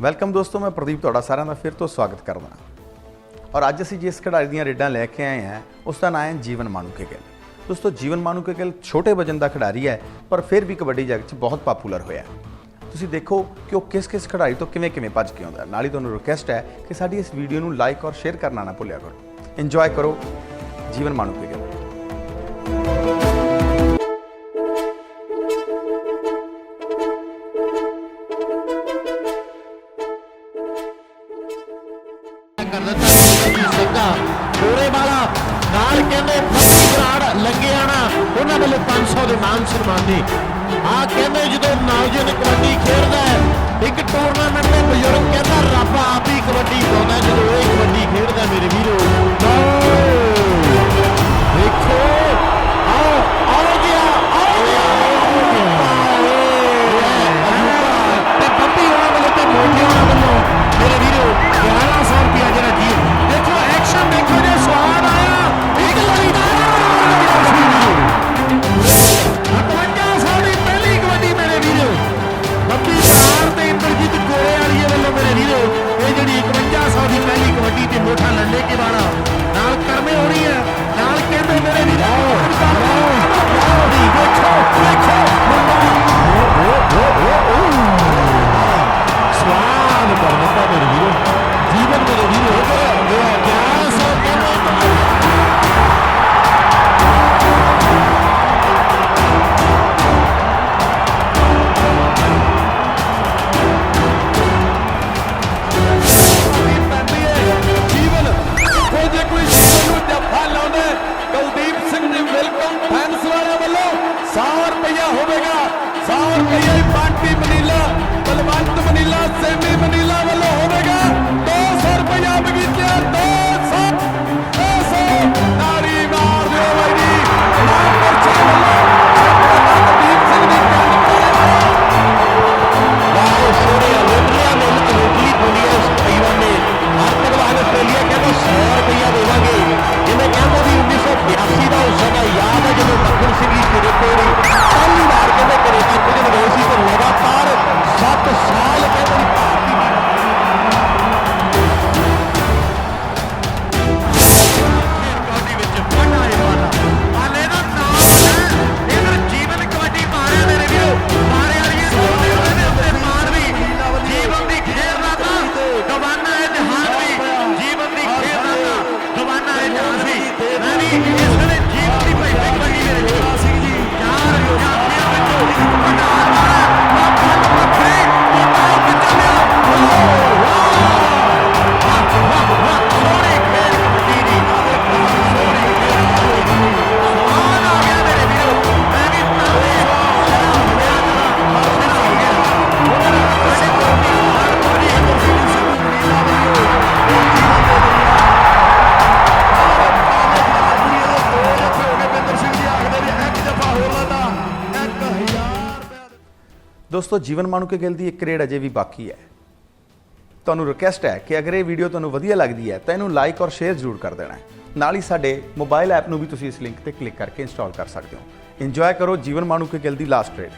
Welcome ਦੋਸਤੋ, ਮੈਂ ਪ੍ਰਦੀਪ ਤੁਹਾਡਾ ਸਾਰਿਆਂ ਦਾ ਫਿਰ ਤੋਂ ਸਵਾਗਤ ਕਰਦਾ ਔਰ ਅੱਜ ਅਸੀਂ ਜਿਸ ਖਿਡਾਰੀ ਦੀਆਂ ਰੇਡਾਂ ਲੈ ਕੇ ਆਏ ਹਾਂ, ਉਸ ਦਾ ਨਾਮ ਹੈ ਜੀਵਨ ਮਾਨੂਕੇ ਗਿੱਲ। ਦੋਸਤੋ, ਜੀਵਨ ਮਾਨੂਕੇ ਗਿੱਲ ਛੋਟੇ ਵਜਨ ਦਾ ਖਿਡਾਰੀ ਹੈ, ਪਰ ਫਿਰ ਵੀ ਕਬੱਡੀ ਜਗਤ 'ਚ ਬਹੁਤ ਪਪੂਲਰ ਹੋਇਆ ਤੁਸੀਂ ਦੇਖੋ ਕਿ ਉਹ ਕਿਸ ਕਿਸ ਖਿਡਾਰੀ ਤੋਂ ਕਿਵੇਂ ਕਿਵੇਂ ਭੱਜ ਕੇ ਆਉਂਦਾ ਨਾਲ ਹੀ ਤੁਹਾਨੂੰ ਰਿਕੁਐਸਟ ਹੈ ਕਿ ਸਾਡੀ ਇਸ ਵੀਡੀਓ ਨੂੰ ਲਾਈਕ ਔਰ ਸ਼ੇਅਰ ਕਰਨਾ ਨਾ ਭੁੱਲਿਆ ਕਰੋ। ਇੰਜੋਏ ਕਰੋ ਜੀਵਨ ਮਾਨੂਕੇ 500 ਦੇ ਮਾਨ ਸਨਮਾਨ ਦੀ। ਆ ਕਹਿੰਦੇ ਜਦੋਂ ਨੌਜਵਾਨ ਕਬੱਡੀ 100 ਰੁਪਇਆ ਹੋਵੇਗਾ 100 ਰੁਪਇਆ ਹੀ ਬਾਂਟੀ ਮਨੀਲਾ ਬਲਵੰਤ ਮਨੀਲਾ ਸੇਮੀ ਮਨੀਲਾ ਦੋਸਤੋ, ਜੀਵਨ ਮਾਨੂਕੇ ਗਿੱਲ ਦੀ ਇੱਕ ਰੇਡ ਅਜੇ ਵੀ ਬਾਕੀ ਹੈ। ਤੁਹਾਨੂੰ ਰਿਕੁਐਸਟ ਹੈ ਕਿ ਅਗਰ ਇਹ ਵੀਡੀਓ ਤੁਹਾਨੂੰ ਵਧੀਆ ਲੱਗਦੀ ਹੈ, ਤਾਂ ਇਹਨੂੰ ਲਾਈਕ ਔਰ ਸ਼ੇਅਰ ਜ਼ਰੂਰ ਕਰ ਦੇਣਾ ਨਾਲ ਹੀ ਸਾਡੇ ਮੋਬਾਈਲ ਐਪ ਨੂੰ ਵੀ ਤੁਸੀਂ ਇਸ ਲਿੰਕ ਤੇ ਕਲਿੱਕ ਕਰਕੇ ਇੰਸਟਾਲ ਕਰ ਸਕਦੇ ਹੋ। ਇੰਜੋਏ ਕਰੋ ਜੀਵਨ ਮਾਨੂਕੇ ਗਿੱਲ ਦੀ ਲਾਸਟ ਰੇਡ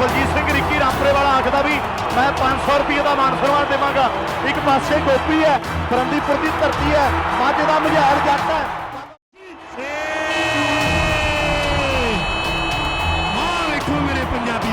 ਬਲਜੀਤ ਸਿੰਘ ਰਿੱਕੀ ਰਾਮਪੁਰੇ ਵਾਲਾ ਆਖਦਾ ਵੀ ਮੈਂ 500 ਰੁਪਏ ਦਾ ਮਾਨ ਸਨਮਾਨ ਦੇਵਾਂਗਾ। ਇੱਕ ਪਾਸੇ ਗੋਪੀ ਹੈ ਫਰੰਦੀਪੁਰ ਦੀ ਧਰਤੀ ਹੈ, ਮਾਝੇ ਦਾ ਮਝਾਰ ਜੱਟ ਹੈ। ਆਹ ਵੇਖੋ ਮੇਰੇ ਪੰਜਾਬੀ